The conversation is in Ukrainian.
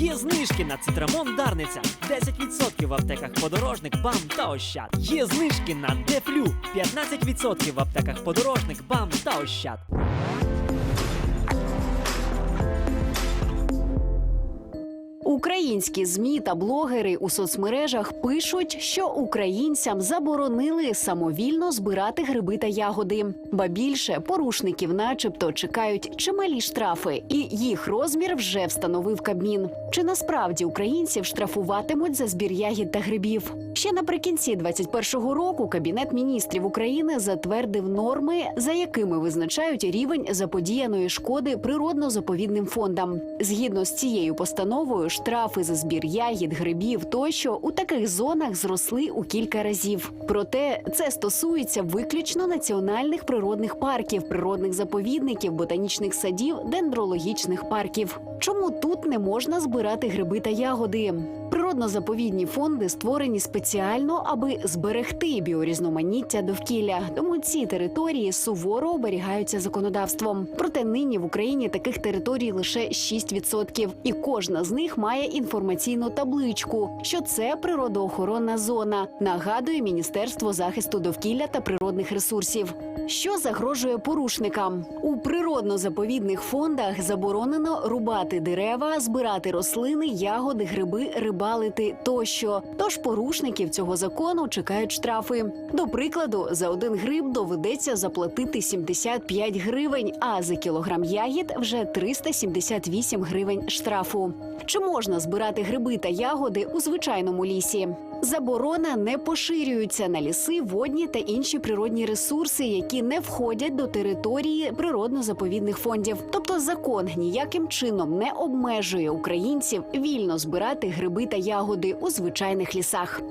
Є знижки на цитрамон Дарниця 10% в аптеках подорожник, бам та ощад. Є знижки на Дефлю 15% в аптеках подорожник, бам та ощад. Українські змі та блогери у соцмережах пишуть, що українцям заборонили самовільно збирати гриби та ягоди. Ба більше порушників, начебто, чекають чималі штрафи, і їх розмір вже встановив Кабмін. Чи насправді українців штрафуватимуть за збір ягід та грибів? Ще наприкінці 2021 року Кабінет міністрів України затвердив норми, за якими визначають рівень заподіяної шкоди природно-заповідним фондам. Згідно з цією постановою, штрафи за збір ягід, грибів тощо у таких зонах зросли у кілька разів. Проте це стосується виключно національних природних парків, природних заповідників, ботанічних садів, дендрологічних парків. Чому тут не можна збирати гриби та ягоди? Природно-заповідні фонди створені спеціально, аби зберегти біорізноманіття довкілля. Тому ці території суворо оберігаються законодавством. Проте нині в Україні таких територій лише 6%. і кожна з них має інформаційну табличку, що це природоохоронна зона. Нагадує Міністерство захисту довкілля та природних ресурсів. Що загрожує порушникам у природно-заповідних фондах заборонено рубати дерева, збирати рослини, ягоди, гриби, рибалити тощо. Тож порушників цього закону чекають штрафи. До прикладу, за один гриб доведеться заплатити 75 гривень, а за кілограм ягід вже 378 гривень штрафу. Чи можна збирати гриби та ягоди у звичайному лісі? Заборона не поширюється на ліси, водні та інші природні ресурси, які не входять до території природно-заповідних фондів. Тобто закон ніяким чином не обмежує українців вільно збирати гриби та ягоди у звичайних лісах.